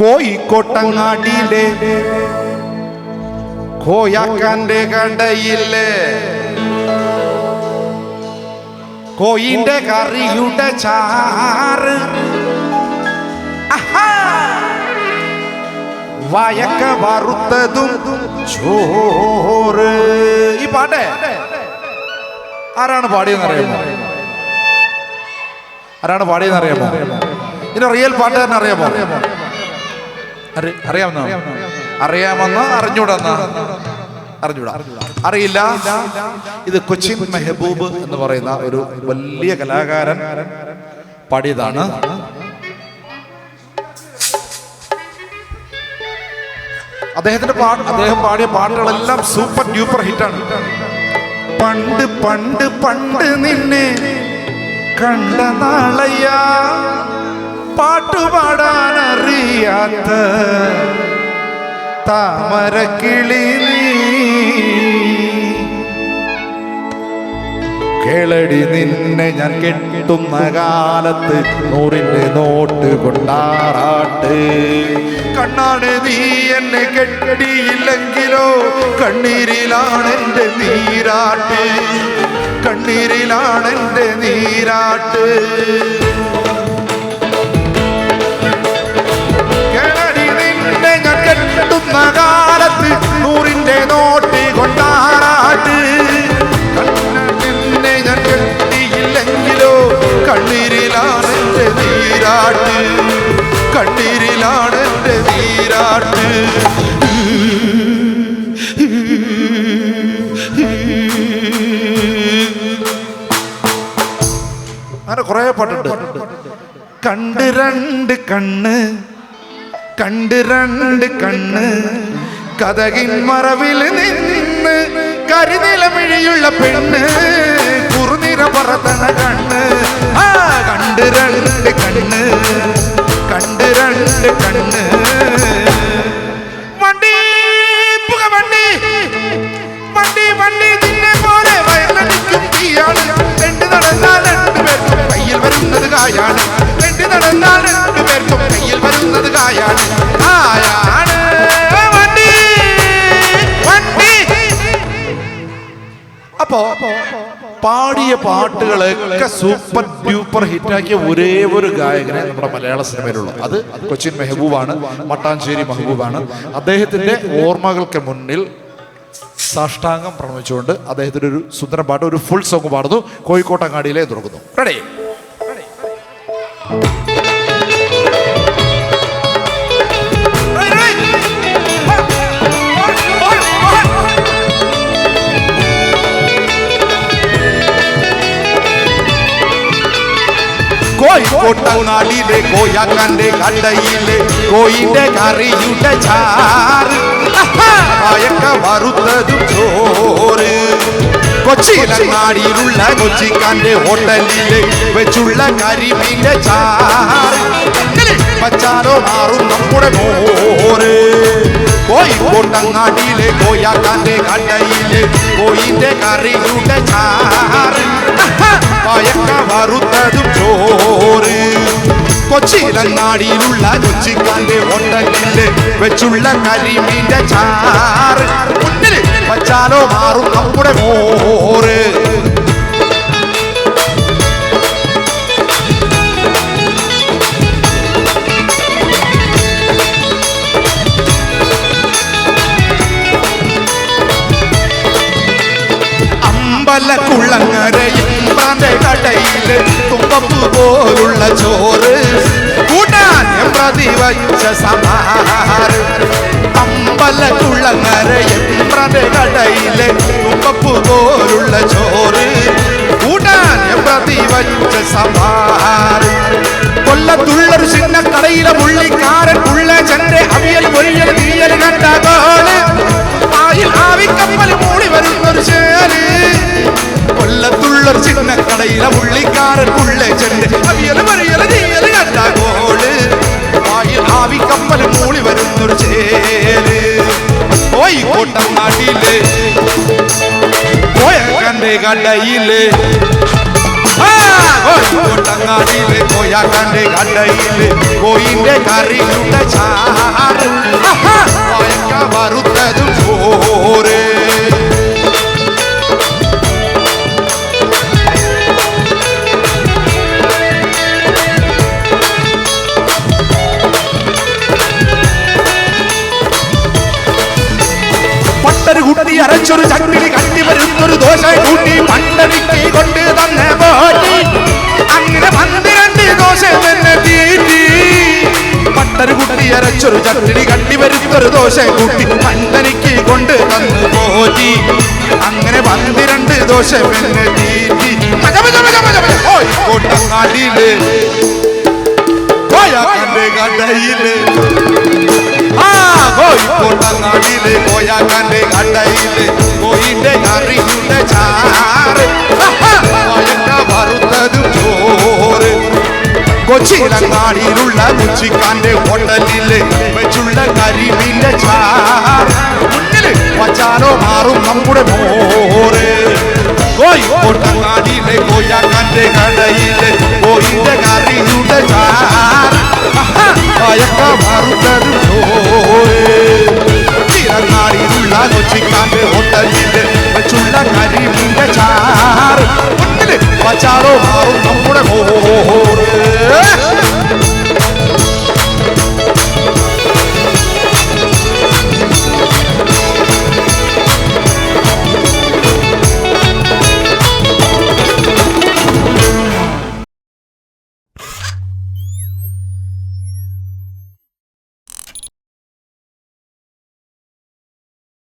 കോഴിക്കോട്ടങ്ങാടിയിലെ കോയാക്കാന്റെ കടയിലെ കോയിന്റെ കറിയുടെ ചാറ്. വയക്ക വറുത്തതും ചോറ്. ഈ പാട്ടേ ആരാണ് പാടിയെന്ന് അറിയാമോ? ആരാണ് പാടിയെന്ന് അറിയാമോ? ഇതിന്റെ റിയൽ പാട്ടുകാരൻ അറിയാമോ? അറിയാമെന്നോ അറിയാമെന്ന് അറിഞ്ഞൂടെന്ന് അറിഞ്ഞൂടാ അറിയില്ല. ഇത് കൊച്ചിൻ മെഹബൂബ് എന്ന് പറയുന്ന ഒരു വലിയ കലാകാരൻ പാടിയതാണ്. അദ്ദേഹത്തിന്റെ പാട്ട് അദ്ദേഹം പാടിയ പാട്ടുകളെല്ലാം സൂപ്പർ ഡ്യൂപ്പർ ഹിറ്റാണ്. പണ്ട് പണ്ട് പണ്ട് നിന്നെ കണ്ട നാളയ്യ പാട്ടുപാടാൻ അറിയാത്ത താമരക്കിളി കേളടി നിന്നെ ഞാൻ കെട്ടുന്ന കാലത്ത് നൂറിന്റെ നോട്ട് കൊണ്ടാറാട്ട്. കണ്ണാണ് നീ എന്നെ കെട്ടിയില്ലെങ്കിലോ കണ്ണീരിലാണ് എന്റെ നീരാട്ട്. കണ്ണീരിലാണ് എന്റെ നീരാട്ട്. നിന്നെ നോട്ട് കൊണ്ടാറാട്ട്. നിന്നെ കെട്ടിയില്ലെങ്കിലോ? കണ്ണീരിലാണ് എന്റെ നീരാട്ട്. കണ്ണീരിലാണ് അങ്ങനെ കുറെ പാട്ടുണ്ട്. കണ്ട് രണ്ട് കണ്ണ് കണ്ട് രണ്ട് കണ്ണ് കഥകിൻ മറവിൽ നിന്ന് കരിനിലമിഴിയുള്ള പെണ്ണ് കുറുനിര പറത്തണ കണ്ണ്. ആ കണ്ട് രണ്ട് കണ്ണ് കണ്ട് രണ്ട് കണ്ണ്. പാടിയ പാട്ടുകളൊക്കെ സൂപ്പർ ഡ്യൂപ്പർ ഹിറ്റാക്കിയ ഒരേ ഒരു ഗായകനെ നമ്മുടെ മലയാള സിനിമയിലുള്ളൂ. അത് കൊച്ചിൻ മെഹബൂബാണ് മട്ടാഞ്ചേരി മെഹബൂബാണ്. അദ്ദേഹത്തിന്റെ ഓർമ്മകൾക്ക് മുന്നിൽ സാഷ്ടാംഗം പ്രണമിച്ചുകൊണ്ട് അദ്ദേഹത്തിന്റെ ഒരു സുന്ദരം പാട്ട് ഒരു ഫുൾ സോങ് പാടുന്നു. കോഴിക്കോട്ടങ്ങാടിയിലെ തുറക്കുന്നു. റെഡി കോഴിക്കോട്ടങ്ങാടിയിലെ കോയാക്കാന്റെ കടയിലെ കോയിന്റെ കറിയുടെ ചാറ്. പായക്ക വറുത്തതും ചോറ്. കൊച്ചിയിലങ്ങാടിയിലുള്ള കൊച്ചിക്കാന്റെ ഹോട്ടലിലെ വെച്ചുള്ള കരിമീന്റെ ചാറ്. പച്ചാലോ മാറും നമ്മുടെ മോര് കോഴിക്കോട്ടങ്ങാടിയിലെ കോയാക്കാന്റെ കടയിലെ കോയിന്റെ കറിയുടെ ചാറ്. വറുത്തതും ചോറ്. കൊച്ചിയിലങ്ങാടിയിലുള്ള കൊച്ചിക്കാന്റെ ഹോട്ടലിൽ വെച്ചുള്ള കരിമീന്റെ ചാറ്. മുന്നിൽ വച്ചാലോ മാറും നമ്മുടെ മോറ്. അമ്പലക്കുള്ളങ്ങരയും കടയിൽ തുമ്പപ്പു പോലുള്ള ചോറ്. കൂട്ടാൻ പ്രതി വച്ച സമാറ് അമ്പലക്കുള്ളങ്ങരയും കടയിലെ തുമ്പപ്പു പോലുള്ള ചോറ്. കൂട്ടാൻ പ്രതിവഹിച്ച സമാറ് കൊല്ലത്തുള്ളൊരു ചിന്ന കടയിലെ പുള്ളിക്കാരൻ പുള്ള ചന്ദ്രെ അവിയൽ പൊരിയൽ തീയൽ കണ്ട കോൾ ആവിക്കപ്പൽ മൂടി വരുന്നൊരു ചേര് കൊല്ലത്തുള്ളൊരു ചിന്ന കടയിലെ പുള്ളിക്കാരൻ പുള്ള ചന്റെ അവിയൽ പൊരിയൽ തീയൽ കണ്ട കോൾ. ആവി ആവിക്കപ്പൽ മൂളി വരുന്നൊരു ചേര് കോട്ടം നാട്ടിൽ. പോയ കന്റെ കടയിൽ കോട്ടങ്ങാടിയിലെ കോയാക്കാന്റെ കടയിൽ. കോയിന്റെ കറിയുടെ ചാറ്. വറുത്തതും ചോറ്. പട്ടര് അരച്ചൊരു ചട്ടിലി കട്ടി വരുന്നൊരു ദോശ കൂട്ടി പണ്ടടിക്ക് കൊണ്ട് തന്നെ പോറ്റി അങ്ങനെ പന്ത്രണ്ട് ദോശ തന്നെ തീറ്റി. പട്ടര് കുട്ടി അരച്ചൊരു ചട്ടിലി കട്ടി വരുന്നൊരു ദോശ കൂട്ടി പണ്ടനിക്ക് കൊണ്ട് തന്നു പോറ്റി അങ്ങനെ പന്ത്രണ്ട് ദോശ തന്നെ തീറ്റി. കോട്ടങ്ങാടിയിൽ. കടയിൽ കോഴിക്കോട്ടങ്ങാടിയിൽ കോയാക്കാന്റെ കണ്ടയിൽ കോയിന്റെ കറിയുടെ ചാറ്. വറുത്തതും ചോറ്. കൊച്ചിയിലങ്ങാടിയിലുള്ള മുച്ചിക്കാന്റെ ഹോട്ടലിൽ വെച്ചുള്ള കരിമീന്റെ ചാറ്. വച്ചാലോ മാറും നമ്മുടെ മോറ്. കോഴിക്കോട്ടങ്ങാടിയിലെ കോയാക്കാന്റെ കടയിൽ കൊച്ചിക്കാന്റെ